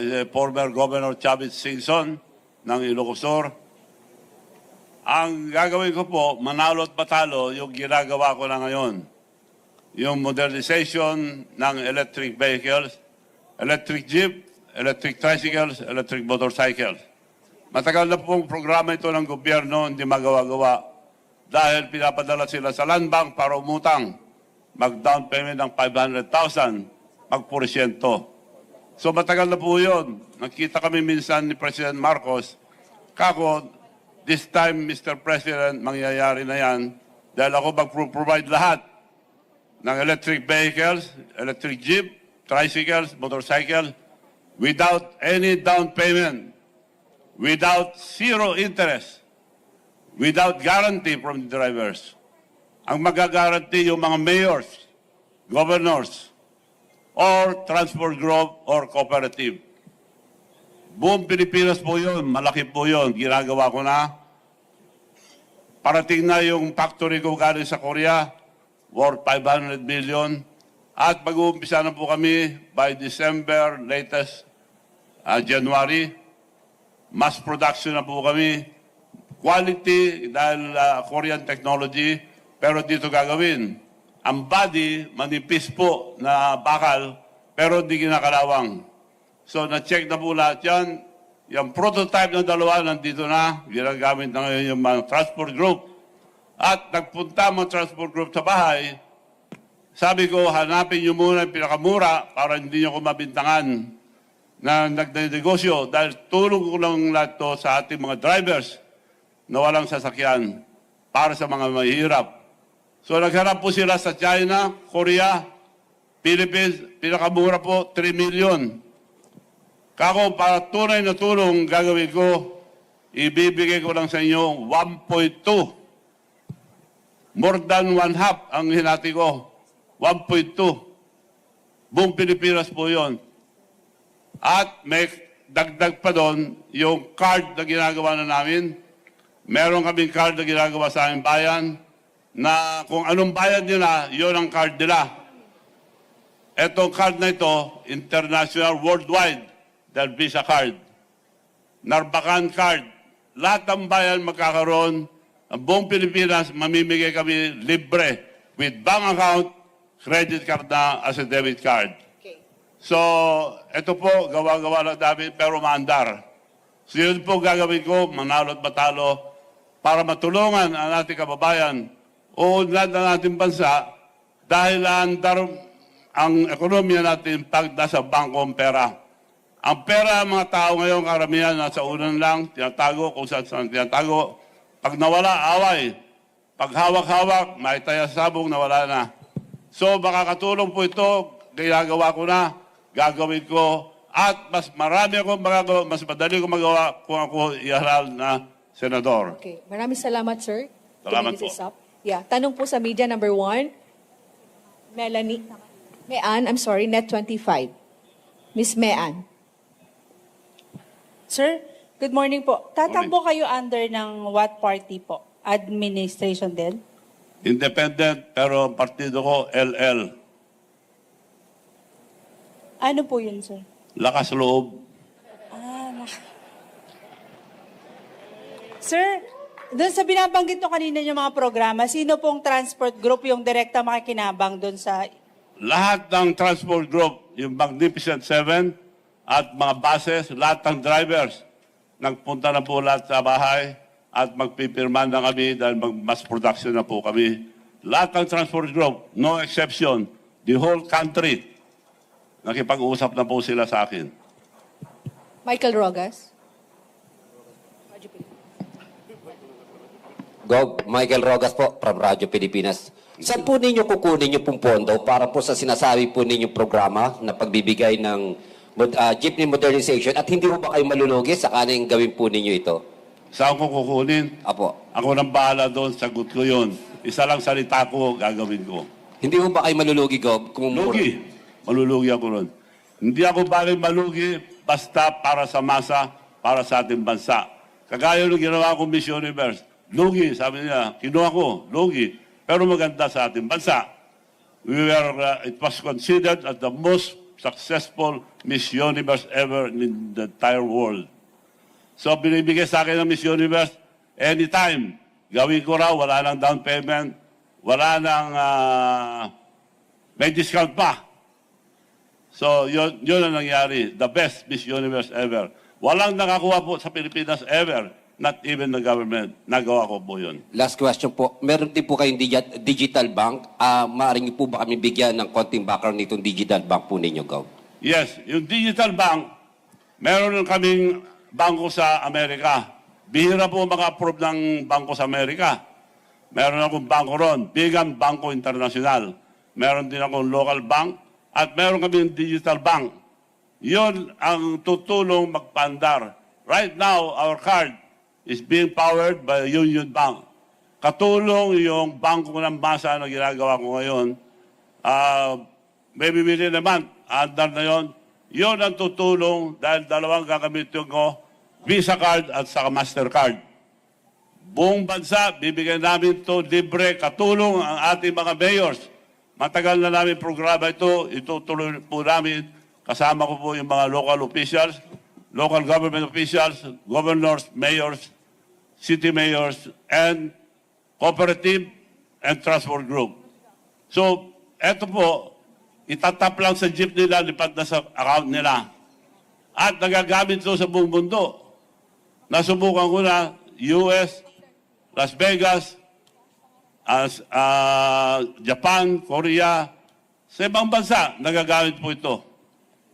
eh, former Governor Chavez Singson ng Ilocosur. Ang gagawin ko po, manalo at patalo, yung ginagawa ko na ngayon. Yung modernization ng electric vehicles, electric jeep, electric tricycles, electric motorcycles. Matagal na pong programa ito ng gobyerno, hindi magawa-gawa. Dahil pinapadala sila sa land bank para umutang. Mag-down payment ng 500,000, mag-porsyento. So matagal na po yun. Nakita kami minsan ni President Marcos. Kako, this time, Mr. President, mangyayari na yan dahil ako mag-provide lahat ng electric vehicles, electric jeep, tricycles, motorcycle, without any down payment, without zero interest, without guarantee from the drivers. Ang magagaranti yung mga mayors, governors, or transport group or cooperative. Buong Pilipinas po yun, malaki po yun, ginagawa ko na. Parating na yung factory ko galing sa Korea, worth 500 million. At mag-uumpisa na po kami by December, latest uh, January. Mass production na po kami. Quality dahil uh, Korean technology, pero dito gagawin. Ang body, manipis po na bakal, pero hindi kinakalawang. So, na-check na po lahat yan. Yung prototype ng dalawa, nandito na. Ginagamit na ngayon yung mga transport group. At nagpunta mga transport group sa bahay. Sabi ko, hanapin nyo muna yung pinakamura para hindi nyo ko mabintangan na nagdinegosyo dahil tulong ko lang lahat to sa ating mga drivers na walang sasakyan para sa mga mahihirap. So nagharap po sila sa China, Korea, Philippines, pinakamura po, 3 million. Kako, para tunay na tulong gagawin ko, ibibigay ko lang sa inyo 1.2. More than one half ang hinati ko. 1.2. Buong Pilipinas po yon. At may dagdag pa doon yung card na ginagawa na namin. Meron kaming card na ginagawa sa aming bayan na kung anong bayad nila, yun ang card nila. Etong card na ito, international, worldwide, dahil Visa card. Narbacan card. Lahat ng bayan magkakaroon, ang buong Pilipinas, mamimigay kami libre with bank account, credit card na as a debit card. Okay. So, ito po, gawa-gawa lang namin, pero maandar. So, yun po gagawin ko, manalo at matalo, para matulungan ang ating kababayan, uunlad ang ating bansa, dahil andar ang ekonomiya natin pag nasa bangko ang pera. Ang pera ng mga tao ngayon, karamihan, nasa unan lang, tinatago kung saan saan tinatago. Pag nawala, away. Pag hawak-hawak, may taya sa sabong, nawala na. So, makakatulong po ito, ginagawa ko na, gagawin ko, at mas marami akong magagawa, mas madali ko magawa kung ako iharal na senador. Okay. Maraming salamat, sir. Salamat po. up. Yeah. Tanong po sa media number one. Melanie. Mean, I'm sorry, net 25. Miss Mean. Sir, good morning po. Tatakbo kayo under ng what party po? Administration din? Independent, pero ang partido ko, LL. Ano po yun, sir? Lakas loob. Ah, nak- Sir, doon sa binabanggit nyo kanina yung mga programa, sino pong transport group yung direkta makikinabang doon sa... lahat ng transport group, yung Magnificent Seven at mga buses, lahat ng drivers, nagpunta na po lahat sa bahay at magpipirma na kami dahil mag-mass production na po kami. Lahat ng transport group, no exception, the whole country, nakipag-usap na po sila sa akin. Michael Rogas. Gov. Michael Rogas po from Radyo Pilipinas. Saan po ninyo kukunin yung pong pondo para po sa sinasabi po ninyong programa na pagbibigay ng ah, jeepney modernization at hindi po ba kayo malulugi sa kaning gawin po ninyo ito? Saan ko kukunin? Apo. Ako nang bahala doon, sagot ko yun. Isa lang salita ko, gagawin ko. Hindi po ba kayo malulugi, Gov? Kung Lugi. Malulugi ako ron. Hindi ako bagay malugi basta para sa masa, para sa ating bansa. Kagaya nung ginawa ko Miss Universe. Lugi, sabi niya. Kinuha ko, lugi. Pero maganda sa ating bansa. We were, uh, it was considered as the most successful Miss Universe ever in the entire world. So binibigay sa akin ng Miss Universe anytime. Gawin ko raw, wala nang down payment, wala nang ah, may discount pa. So yun, yun ang nangyari. The best Miss Universe ever. Walang nakakuha po sa Pilipinas ever. Not even the government. Nagawa ko po yun. Last question po. Meron din po kayong digi- digital bank. Ah, maaari niyo po ba kami bigyan ng konting background nitong digital bank po ninyo, Gov? Yes, yung digital bank, meron lang kaming bangko sa Amerika. Bihira po maka-approve ng bangko sa Amerika. Meron akong bangko ron, Bigan Bangko International. Meron din akong local bank at meron kaming digital bank. Yun ang tutulong magpandar. Right now, our card is being powered by Union Bank. Katulong yung bangko ng masa na ginagawa ko ngayon, Ah, may bibili naman, andar na yon. Yon ang tutulong dahil dalawang gagamitin ko, Visa card at saka Mastercard. Buong bansa, bibigyan namin ito libre, katulong ang ating mga mayors. Matagal na namin programa ito, itutuloy po namin. Kasama ko po yung mga local officials, local government officials, governors, mayors, city mayors, and cooperative and transport group. So, eto po, itatap lang sa jeep nila, lipat na sa account nila. At nagagamit ito sa buong mundo. Nasubukan ko na US, Las Vegas, as, ah, Japan, Korea, sa ibang bansa, nagagamit po ito.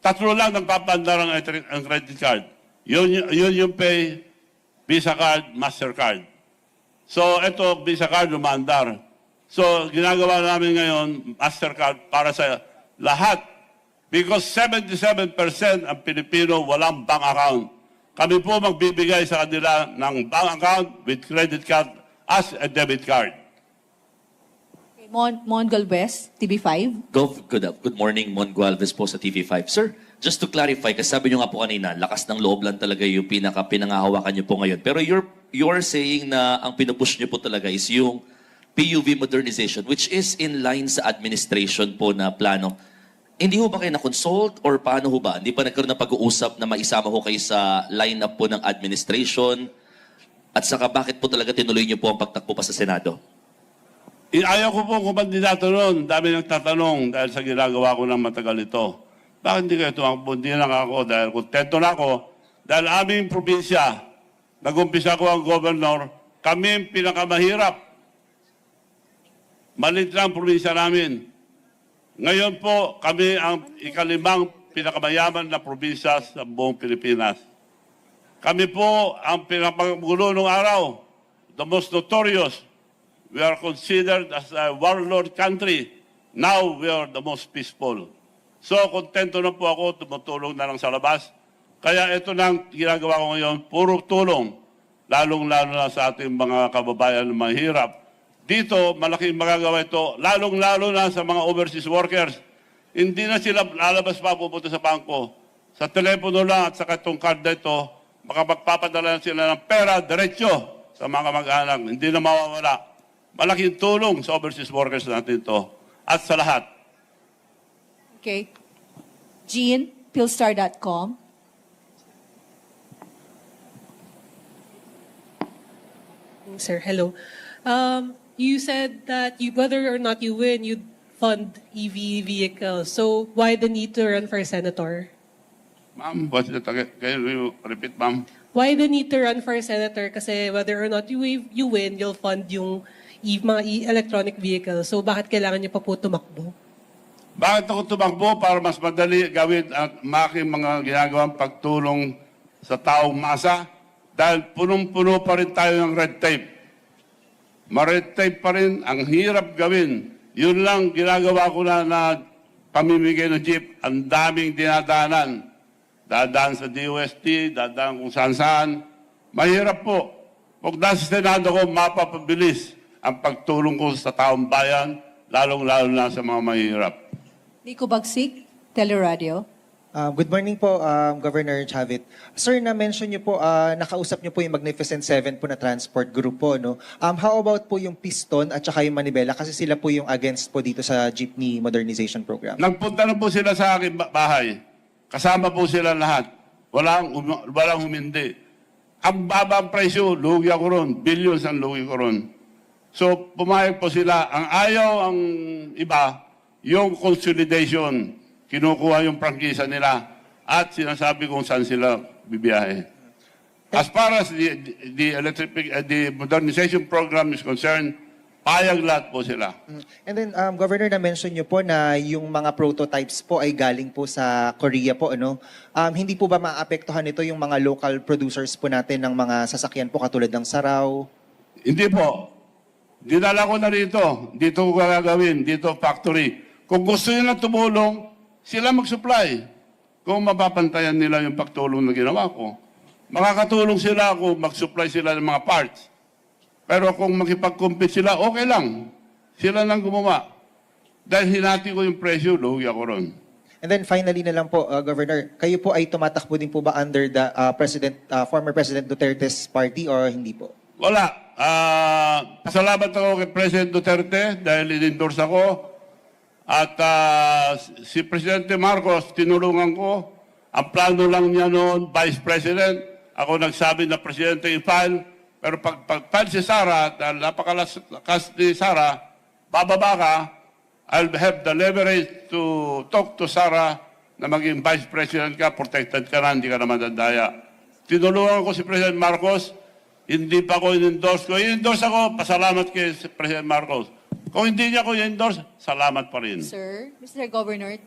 Tatlo lang nagpapandar ang, ang credit card. Yun, yun pay, Visa card, Mastercard. So, ito, Visa card, lumandar. So, ginagawa namin ngayon, Mastercard, para sa lahat. Because 77% ang Pilipino walang bank account. Kami po magbibigay sa kanila ng bank account with credit card as a debit card. Mon, Mon Galvez, TV5. Gov, good, good morning, Mon Gualvez po sa TV5. Sir, just to clarify, kasi sabi nyo nga po kanina, lakas ng loob lang talaga yung pinaka pinangahawakan nyo po ngayon. Pero you're, you're saying na ang pinupush nyo po talaga is yung PUV modernization, which is in line sa administration po na plano. Hindi ho ba kayo na-consult or paano ho ba? Hindi pa nagkaroon ng pag-uusap na maisama ho kayo sa lineup po ng administration? At saka bakit po talaga tinuloy nyo po ang pagtakbo pa sa Senado? Ayaw ko po kumandidato noon. Dami nagtatanong dahil sa ginagawa ko ng matagal ito. Bakit hindi kayo tumakbo? Hindi lang ako dahil kontento na ako. Dahil aming probinsya, nag-umpisa ko ang governor, kami ang pinakamahirap. Malit lang ang probinsya namin. Ngayon po, kami ang ikalimang pinakamayaman na probinsya sa buong Pilipinas. Kami po ang pinakagulo ng araw, the most notorious. We are considered as a warlord country. Now we are the most peaceful. So, kontento na po ako, tumutulong na lang sa labas. Kaya ito nang ginagawa ko ngayon, puro tulong, lalong-lalo na sa ating mga kababayan na mahirap. Dito, malaking magagawa ito, lalong-lalo na sa mga overseas workers. Hindi na sila lalabas pa pupunta sa bangko. Sa telepono lang at sa itong card na ito, makapagpapadala na sila ng pera diretsyo sa mga mag-anak. Hindi na mawawala. Malaking tulong sa overseas workers natin ito. At sa lahat. Okay. Jean, Philstar.com. Sir, hello. Um, you said that you, whether or not you win, you'd fund EV vehicles. So why the need to run for senator? Ma'am, what's the target? Can you repeat, ma'am? Why the need to run for senator? Kasi whether or not you, you win, you'll fund yung e, mga e- electronic vehicles. So bakit kailangan niyo pa po tumakbo? Bakit ako tumakbo para mas madali gawin ang making mga ginagawang pagtulong sa taong masa? Dahil punong-puno pa rin tayo ng red tape. Ma-red tape pa rin, ang hirap gawin. Yun lang ginagawa ko na na pamimigay ng jeep. Ang daming dinadaanan. Dadaan sa DOST, dadaan kung saan-saan. Mahirap po. Pag nasa Senado ko, mapapabilis ang pagtulong ko sa taong bayan, lalong-lalo na sa mga mahirap. Nico Bagsik, Teleradio. Um, good morning po, um, Governor Chavit. Sir, na-mention niyo po, ah, nakausap niyo po yung Magnificent Seven po na transport group po, no? Um, how about po yung Piston at saka yung Manibela? Kasi sila po yung against po dito sa jeepney modernization program. Nagpunta na po sila sa aking ba- bahay. Kasama po sila lahat. Walang, um- walang humindi. Ang babang presyo, lugi ako ron. Billions ang lugi ko ron. So, pumayag po sila. Ang ayaw ang iba, yung consolidation. Kinukuha yung prangkisa nila at sinasabi kung saan sila bibiyahe. As far as the, the, electric, uh, the modernization program is concerned, payag lahat po sila. Mm. And then, um, Governor, na-mention niyo po na yung mga prototypes po ay galing po sa Korea po, ano? Um, hindi po ba maapektuhan nito yung mga local producers po natin ng mga sasakyan po katulad ng Saraw? Hindi po. Dinala ko na rito. Dito ko gagawin. Dito factory. Kung gusto nila tumulong, sila mag-supply. Kung mapapantayan nila yung pagtulong na ginawa ko. Makakatulong sila kung mag-supply sila ng mga parts. Pero kung makipag-compete sila, okay lang. Sila lang gumawa. Dahil hinati ko yung presyo, lugi ako ron. And then finally na lang po, uh, Governor, kayo po ay tumatakbo din po ba under the uh, President, uh, former President Duterte's party or hindi po? Wala. Ah, pasalamat ako kay President Duterte dahil in-endorse ako. At ah, si Presidente Marcos, tinulungan ko. Ang plano lang niya noon, Vice President. Ako nagsabi na Presidente i-file. Pero pag, pag file si Sara, dahil napakalakas ni Sara, bababa ka, I'll have the leverage to talk to Sara na maging Vice President ka, protected ka na, hindi ka na madadaya. Tinulungan ko si President Marcos, hindi pa ko in-endorse ko. In-endorse ako, pasalamat kay President Marcos. Kung hindi niya ko in-endorse, salamat pa rin. Sir, Mr. Governor,